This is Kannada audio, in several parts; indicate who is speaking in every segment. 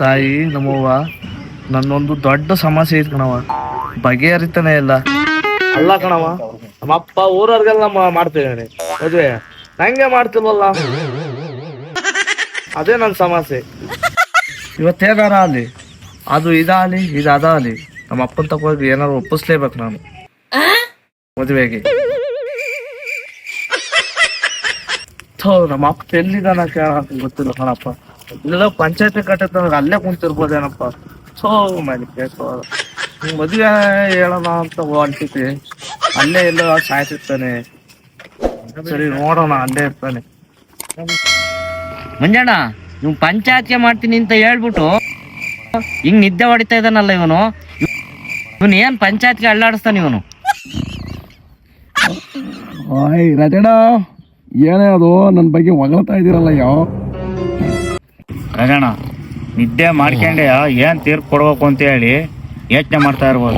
Speaker 1: ತಾಯಿ ನಮ್ಮವ್ವ ನನ್ನೊಂದು ದೊಡ್ಡ ಸಮಸ್ಯೆ ಐತ್ ಕಣವ ಬಗೆಹರಿತಾನೆ ಇಲ್ಲ. ಅಲ್ಲ ಕಣವ ನಮ್ಮ ಅಪ್ಪ ಊರವ್ರಿಗೆಲ್ಲ ನಮ್ಮ ಮಾಡ್ತಿದ್ದಾನೆ ಮದ್ವೆ. ನಂಗೆ ಮಾಡ್ತಿಲ್ವಲ್ಲ? ಅದೇ ನನ್ನ ಸಮಸ್ಯೆ. ಇವತ್ತೇನಾರ ಅಲ್ಲಿ? ಅದು ಇದಾಗಲಿ ಇದು ಅದಾಗಲಿ ನಮ್ಮ ಅಪ್ಪನ ತಗೋಗಿ ಏನಾರು ಒಪ್ಪಿಸ್ಲೇಬೇಕು ನಾನು. ಮದುವೆಗೆ. ಥೋ ನಮ್ಮ ಅಪ್ಪ ಎಲ್ಲಿದ್ದಾನ ಕೇಳ ಗೊತ್ತಿಲ್ಲ ಕಣಪ್ಪ. ಇಲ್ಲೆಲ್ಲ ಪಂಚಾಯತಿ ಕಟ್ಟೆ ಅಲ್ಲೇ ಕುಂತಿರ್ಬೋದೇನಪ್ಪ? ಸೋ ಮಾಡಿ ಕೇಳ್ಕೊ ಮದುವೆ ಹೇಳೋಣ ಅಂತ ಹೊಂಟಿತಿ ಅಲ್ಲೇ ಇಲ್ಲ ಸಾಯ್ತಿರ್ತಾನೆ. ಸರಿ ನೋಡೋಣ ಅಲ್ಲೇ ಇರ್ತಾನೆ.
Speaker 2: ಮಂಜಣ್ಣ ನೀವು ಪಂಚಾಯತ್ಗೆ ಮಾಡ್ತೀನಿ ಅಂತ ಹೇಳ್ಬಿಟ್ಟು ಹಿಂಗ್ ನಿದ್ದೆ ಹೊಡಿತಾ ಇದ್ದಾನಲ್ಲ ಇವನು? ಇವನು ಏನ್ ಪಂಚಾಯತ್ಗೆ ಅಳ್ಳಾಡಿಸ್ತಾನ ಇವನು?
Speaker 3: ರಾಜಣ್ಣ. ಏನೇ ಅದು? ನನ್ನ ಬಗ್ಗೆ ಹೊಗಳ್ತಾ ಇದ್ದೀರಲ್ಲ ಯಾವ
Speaker 4: ರಾಜಣ್ಣ, ನಿದ್ದೆ ಮಾಡ್ಕೊಂಡೆ, ಏನ್ ತೀರ್ಪು ಕೊಡ್ಬೇಕು ಅಂತ ಹೇಳಿ ಯೋಚನೆ ಮಾಡ್ತಾ ಇರ್ಬೋದು.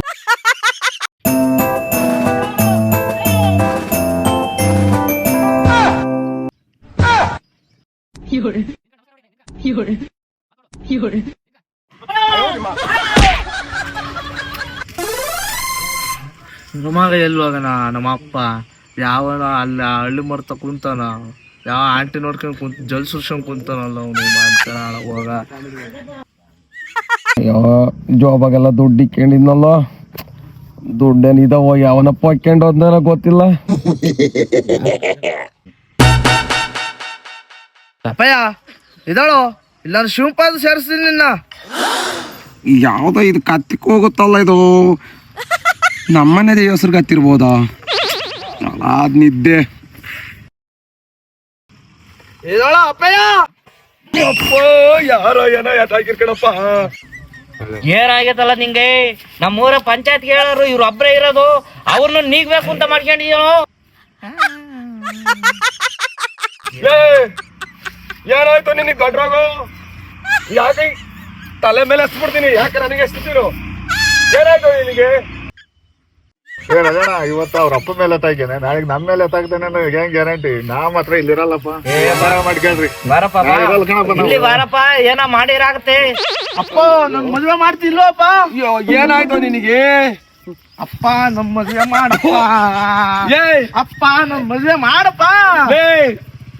Speaker 1: ನಮಗ ಎಲ್ಲಿ ನಮ್ಮ ಅಪ್ಪ ಯಾವ ಅಲ್ಲಿ ಹಳ್ಳಿ ಮರ್ತ ಕುಂತಾನ. ಯಾವ ಆಂಟಿ ನೋಡ್ಕೊಂಡು ಕುಂತ ಜಲ್ ಸುರ್ಸ್ಕೊಂಡ್ ಕುಂತಾನಲ್ಲ ಅವನು ಮಾಡ್ತಾನ ಹೋಗ.
Speaker 3: ಅಯ್ಯೋ ಜಾಬಾಗೆಲ್ಲ ದುಡ್ಡು ಇಕ್ಕೊಂಡಿದ್ನಲ್ಲ. ದುಡ್ಡೇನು ಇದಾವ ಯಾವನಪ್ಪ ಹಾಕ್ಯಂಡು ಹೋದ್ನಾರ ಗೊತ್ತಿಲ್ಲ.
Speaker 1: ಅಪ್ಪಯ್ಯ ಇದಾಳು? ಇಲ್ಲಾಂದ್ರೆ ಶಿವಪಾದ ಸೇರಿಸ್ತೀನಿ ನಿನ್ನ.
Speaker 3: ಯಾವ್ದೋ ಇದು ಕತ್ತಿಕ್ ಹೋಗುತ್ತಲ್ಲ ಇದು? ನಮ್ಮನೆ ಹೆಸರು ಕತ್ತಿರ್ಬೋದಾ? ಅದ್ ನಿದ್ದೆ.
Speaker 1: ಇದಾಳ ಅಪ್ಪಯ್ಯ! ಯಾರೋ ಏನೋ ಯಾತಾಗಿರ್ಕಣಪ್ಪ
Speaker 2: ಏನಾಗೈತಲ್ಲ ನಿಂಗೆ? ನಮ್ಮೂರ ಪಂಚಾಯತ್ ಹೇಳೋರು ಇವ್ರು ಒಬ್ರೇ ಇರೋದು ಅವ್ರನ್ನ ನೀಗ್ಬೇಕು ಅಂತ ಮಾಡ್ಕೊಂಡಿದ್ಯೋ
Speaker 3: ಏನಾಯ್ತು ನಿನಗೆ ಗಡ್ರಾಗು? ಯಾಕೆ ತಲೆ ಮೇಲೆ ಹಸ್ಬಿಡ್ತೀನಿ? ಯಾಕೆ ನನಗೆ ಎಷ್ಟಿದ್ರು ಏನಾಯ್ತು ನಿನಗೆ?
Speaker 5: ಹೇಳೋಣ ಇವತ್ತು ಅವ್ರ ಅಪ್ಪ ಮೇಲೆ ಎತ್ತಾಗ್ಯಾನೆ ನಾಳೆಗೆ ನಮ್ಮ ಮೇಲೆ ಎತ್ತಾಗ್ತಾನೆ ಹೆಂಗ್ ಗ್ಯಾರಂಟಿ ನಾ ಮಾತ್ರ ಇಲ್ಲಿರಲ್ಲಪ್ಪ. ಬರ ಮಾಡ್ಕೇಳ್ರಿ
Speaker 2: ಬಾರಪ್ಪ ಬಾ.
Speaker 5: ನಾ ಇರಲ್ಲ ಕಣಪ್ಪ ನಾವು.
Speaker 2: ಇಲ್ಲಿ ಬಾರಪ್ಪ ಏನ ಮಾಡಿರಾಗತ್ತೆ.
Speaker 1: ಅಪ್ಪ ನನ್ ಮದ್ವೆ ಮಾಡ್ತಿಲ್ವಪ್ಪ
Speaker 3: ಅಯ್ಯೋ ಏನಾಯ್ತು ನಿನಗೆ?
Speaker 1: ಅಪ್ಪ ನಮ್ ಮದ್ವೆ ಮಾಡಪ್ಪ.
Speaker 3: ಏಯ್
Speaker 1: ಅಪ್ಪ ನನ್ ಮದ್ವೆ ಮಾಡಪ್ಪ.
Speaker 3: ಏಯ್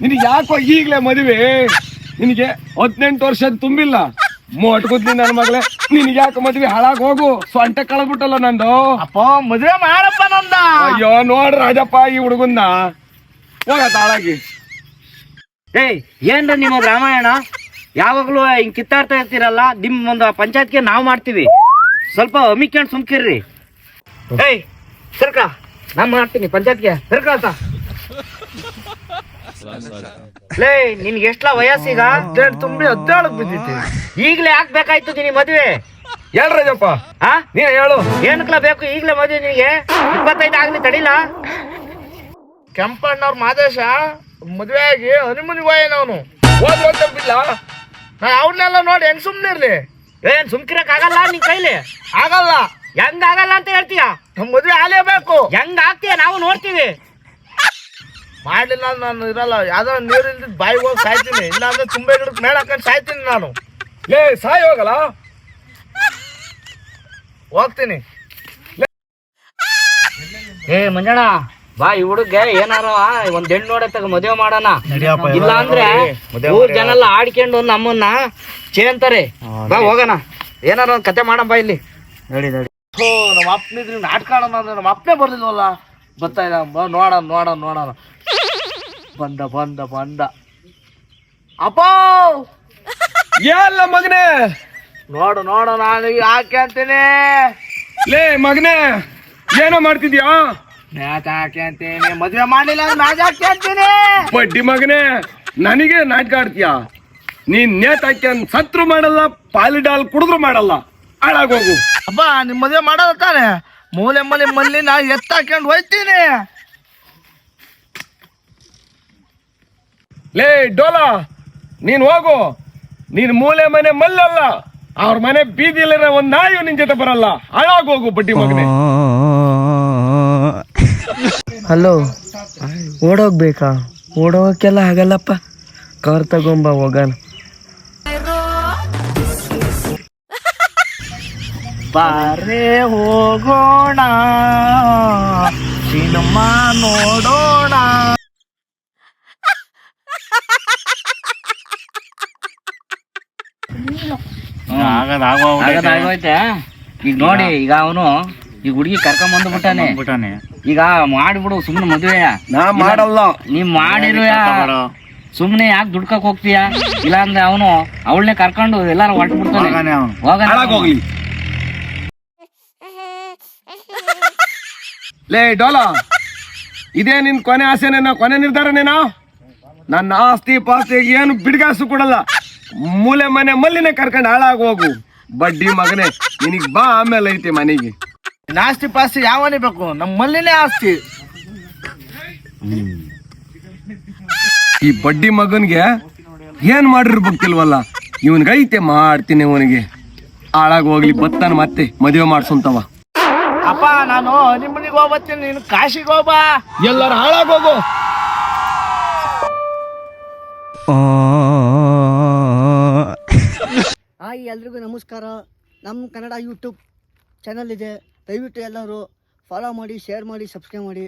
Speaker 3: ನಿನಗೆ ಯಾಕೋ ಈಗ್ಲೇ ಮದುವೆ? ನಿನಗೆ ಹದಿನೆಂಟು ವರ್ಷ ತುಂಬಿಲ್ಲ? ಮೋಟ್ಗುದ್ನಿ ನನ್ನ ಮಗಳೇ. ನಿನಗೆ ಯಾಕೆ ಮದ್ವೆ ಹಾಳಾಗ್ ಹೋಗು? ಸೊಂಟ ಕಳ್ಬಿಟ್ಟಲ್ಲ ನಂದು.
Speaker 1: ಅಪ್ಪ ಮದ್ವೆ ಮಾಡಪ್ಪ ನಂದ.
Speaker 3: ಅಯ್ಯೋ ನೋಡ್ ರಾಜಪ್ಪ ಈ ಹುಡುಗನ್ನ. ಹೋಗ ತಾಳಾಗಿ
Speaker 2: ಏಯ್ ಏನ್ರ ನಿಮ್ಮ ರಾಮಾಯಣ? ಯಾವಾಗ್ಲೂ ಹಿಂಗ್ ಕಿತ್ತಾಡ್ತಾ ಇರ್ತೀರಲ್ಲ ನಿಮ್ ಒಂದು ಪಂಚಾಯತ್ಗೆ ನಾವ್ ಮಾಡ್ತೀವಿ. ಸ್ವಲ್ಪ ಅಮಿಕ್ಕೊಂಡ್ ಸುಮ್ಕಿರ್ರಿ. ಏಯ್ ಸರ್ಕ ನಾನ್ ಮಾಡ್ತೀನಿ ಪಂಚಾಯತ್ಗೆ. ಸರ್ಕಾತ ಲೇ ನಿನ್ಗೆ ಎಷ್ಟ್ಲ ವಯಸ್ಸೀಗ
Speaker 1: ಹದಿನೆಂಟು ತುಂಬಿ ಹದಿನೇಳಕ್ ಬಿದ್ದಿತ್ತು
Speaker 2: ಈಗ್ಲೇ ಹಾಕ್ಬೇಕಾಯ್ತು ನಿನ್ ಮದ್ವೆ.
Speaker 3: ಹೇಳ್ ರಾಜಪ್ಪ
Speaker 2: ಆ?
Speaker 3: ನೀ ಹೇಳು.
Speaker 2: ಏನಕ್ಲ ಬೇಕು? ಈಗ್ಲೇ ಮದ್ವೆ ನಿನಗೆ? ಇಪ್ಪತ್ತೈದು ಆಗ್ಲಿ ತಡೀಲಾ.
Speaker 1: ಕೆಂಪಣ್ಣವ್ರ ಮಾದೇಶ ಮದ್ವೆ ಆಗಿ ಹನುಮನಿ ಹೋಯನ ಅವನು.
Speaker 3: ಓದ್ ಓದ್ ತಪ್ಪಿಲ್ಲ
Speaker 1: ನಾ ಅವ್ರನ್ನೆಲ್ಲ ನೋಡಿ ಹೆಂಗ್ ಸುಮ್ನಿರ್ಲಿ.
Speaker 2: ಏನ್ ಸುಮ್ಕಿರಕ್ ಆಗಲ್ಲ ನಿನ್ ಕೈಲಿ?
Speaker 1: ಆಗಲ್ಲ.
Speaker 2: ಹೆಂಗ್ ಆಗಲ್ಲ ಅಂತ ಹೇಳ್ತೀಯ?
Speaker 1: ನಮ್ ಮದ್ವೆ ಆಗ್ಲೇಬೇಕು.
Speaker 2: ಹೆಂಗ್ ಆಗ್ತೀಯ? ನಾವು ನೋಡ್ತೀವಿ.
Speaker 1: ಮಾಡ್ಲಿಲ್ಲ ಅಂದ್ರೆ ನಾನು ಇರಲ್ಲ. ಯಾವ್ದೋ ನೀರು ಇಲ್ಲದ ಬಾಯಿಗೆ ಹೋಗಿ ಸಾಯ್ತೀನಿ. ಇಲ್ಲಾಂದ್ರೆ ತುಂಬೆ ಗಿಡಕ್ ಮೇಳ ಹಾಕೊಂಡ್ ಸಾಯ್ತೀನಿ ನಾನು.
Speaker 3: ಏ ಸಾಯಿ ಹೋಗಲ್ಲ?
Speaker 1: ಹೋಗ್ತೀನಿ.
Speaker 2: ಏ ಮಂಜಣ್ಣ ಬಾ ಈ ಹುಡುಗ ಏನಾರ ಒಂದ್ ಹೆಣ್ಣು ನೋಡತ್ತಾಗ ಮದುವೆ ಮಾಡೋಣ. ಇಲ್ಲ ಅಂದ್ರೆ
Speaker 5: ಮೂರ್
Speaker 2: ಊರ್ ಜನ ಎಲ್ಲ ಆಡ್ಕೊಂಡು ನಮ್ಮನ್ನ ಚೇಂತಾರೆ. ಬಾ ಹೋಗೋಣ. ಏನಾರ ಒಂದ್ ಕತೆ ಮಾಡಮ್ಮ ಇಲ್ಲಿ.
Speaker 5: ನಡಿ ನಡಿ.
Speaker 1: ಥೋ ನಮ್ಮ ಅಪ್ಪನಿದ್ರಿಂದ ನಾಟಕ ಆಡೋಣ ಅಂದ್ರೆ ನಮ್ಮ ಅಪ್ಪನೇ ಬರ್ಲಿಲ್ವಲ್ಲ? ಬರ್ತಾ ಬಾ ನೋಡೋಣ ನೋಡೋಣ ನೋಡೋಣ. ಬಂದ ಬಂದ ಬಂದ. ಅಪ್ಪ!
Speaker 3: ಎಲ್ಲ ಮಗನೇ?
Speaker 1: ನೋಡು ನೋಡು ನಾನು ಯಾಕೆ ಅಂತೀನಿ?
Speaker 3: ಲೇ ಮಗನೇ ಏನೋ ಮಾಡ್ತಿದ್ಯಾ?
Speaker 1: ಮ್ಯಾಚ್ ಹಾಕಿ ಅಂತೀನಿ? ಮದ್ವೆ ಮಾಡಿಲ್ಲ ಮ್ಯಾಚ್ ಹಾಕಿ ಅಂತೀನಿ?
Speaker 3: ಬಡ್ಡಿ ಮಗನೇ ನನಗೆ ನಾಟಕ ಆಡ್ತೀಯಾ? ನೀನ್ ನೇತ್ ಹಾಕ್ಯಂದ್ ಸತ್ರು ಮಾಡಲ್ಲ ಪಾಲಿಡಾಲ್ ಕುಡಿದ್ರು ಮಾಡಲ್ಲ. ಹಾಳಾಗೋಗು
Speaker 1: ಅಬ್ಬಾ ನಿಮ್ ಮದ್ವೆ ಮಾಡೋದ ತಾನೆ? ಮೂಲೆ ಮಲೆ ಮಲ್ಲಿ ನಾ ಎತ್ತ ಹಾಕೊಂಡು ಹೋಯ್ತೀನಿ.
Speaker 3: ಲೇ ಡೋಲಾ ನೀನ್ ಹೋಗು. ನೀನ್ ಮೂಲೆ ಮನೆ ಮಲ್ಲಲ್ಲ. ಅವ್ರ ಮನೆ ಬೀದಿಲ್ಲ ಒಂದ್ ನಾಯಿ ನಿನ್ ಜೊತೆ ಬರಲ್ಲ. ಹೋಗು ಬಡ್ಡಿ ಮಗನೇ.
Speaker 1: ಹಲೋ ಓಡೋಗ್ಬೇಕಾ? ಓಡೋಗಕ್ಕೆಲ್ಲ ಆಗಲ್ಲಪ್ಪ. ಕಾರ್ ತಗೊಂಬ ಹೋಗೋಣ. ಬಾರೇ ಹೋಗೋಣ. ಸಿನಿಮಾ ನೋಡೋಣ.
Speaker 4: ಆಗದ ಆಗೋ
Speaker 2: ಆಗದ ಆಗೋಯ್ತೆ. ಈಗ ನೋಡಿ ಈಗ. ಅವನು ಈಗ ಹುಡುಗಿ ಕರ್ಕೊಂಡ್ ಬಂದ್ಬಿಟ್ಟಾನೆ.
Speaker 4: ಬಿಟ್ಟಾನೆ
Speaker 2: ಈಗ ಮಾಡ್ಬಿಡು ಸುಮ್ನೆ ಮದುವೆ.
Speaker 3: ನಾ ಮಾಡಲ್ಲ.
Speaker 2: ನೀವ್ ಮಾಡಿರು ಸುಮ್ನೆ ಯಾಕೆ ದುಡ್ಕಕ್ ಹೋಗ್ತೀಯಾ? ಇಲ್ಲ ಅಂದ್ರೆ ಅವನು ಅವಳನ್ನೇ ಕರ್ಕೊಂಡು ಎಲ್ಲಾರು ಹೊರಟು ಬಿಡ್ತಾನೆ
Speaker 4: ಹೋಗಾನೆ ಅವ್ನು.
Speaker 2: ಹೋಗಣ
Speaker 3: ಹಾಳಾಗೋಗ್ಲಿ ಲೇ ಡೋಲ. ಇದೇ ನಿನ್ ಕೊನೆ ಆಸೆನೇನೋ ಕೊನೆ ನಿರ್ಧಾರನೇನೋ? ನನ್ನ ಆಸ್ತಿ ಪಾಸ್ತಿ ಏನು ಬಿಡ್ಗಾಸು ಕೊಡಲ್ಲ. ಮೂಲೆ ಮನೆ ಮಲ್ಲಿನ ಕರ್ಕೊಂಡು ಹಾಳಾಗಿ ಹೋಗು. ಬಡ್ಡಿ ಮಗನೇ ನಿನಗ್ ಬಾ ಆಮೇಲೆ ಐತಿ ಮನೆಗೆ.
Speaker 1: ಆಸ್ತಿ ಪಾಸ್ತಿ ಯಾವನೇ ಬೇಕು? ನಮ್ಮ ಮಲ್ಲಿನೇ ಆಸ್ತಿ.
Speaker 3: ಈ ಬಡ್ಡಿ ಮಗನ್ಗೆ ಏನ್ ಮಾಡಿರ್ಬೇಕಿಲ್ವಲ್ಲ ಇವನ್ಗೈತೆ ಮಾಡ್ತೀನಿ ಇವನಿಗೆ ಹಾಳಾಗಿ ಹೋಗ್ಲಿ ಬತ್ತಾನ ಮತ್ತೆ ಮದುವೆ ಮಾಡ್ಸಂತವ.
Speaker 1: ಅಪ್ಪ ನಾನು ನಿಮ್ಮನಿಗೆ ಹೋಗ್ಬತ್ತೀನಿ ನೀನು ಕಾಶಿಗೆ ಹೋಗ್ಬಾ
Speaker 3: ಎಲ್ಲರೂ ಹಾಳಾಗೋಗು
Speaker 6: ಹಾಯ್ ಎಲ್ರಿಗೂ ನಮಸ್ಕಾರ. ನಮ್ಮ ಕನ್ನಡ ಯೂಟ್ಯೂಬ್ ಚಾನಲ್ ಇದೆ. ದಯವಿಟ್ಟು ಎಲ್ಲರೂ ಫಾಲೋ ಮಾಡಿ ಶೇರ್ ಮಾಡಿ ಸಬ್ಸ್ಕ್ರೈಬ್ ಮಾಡಿ.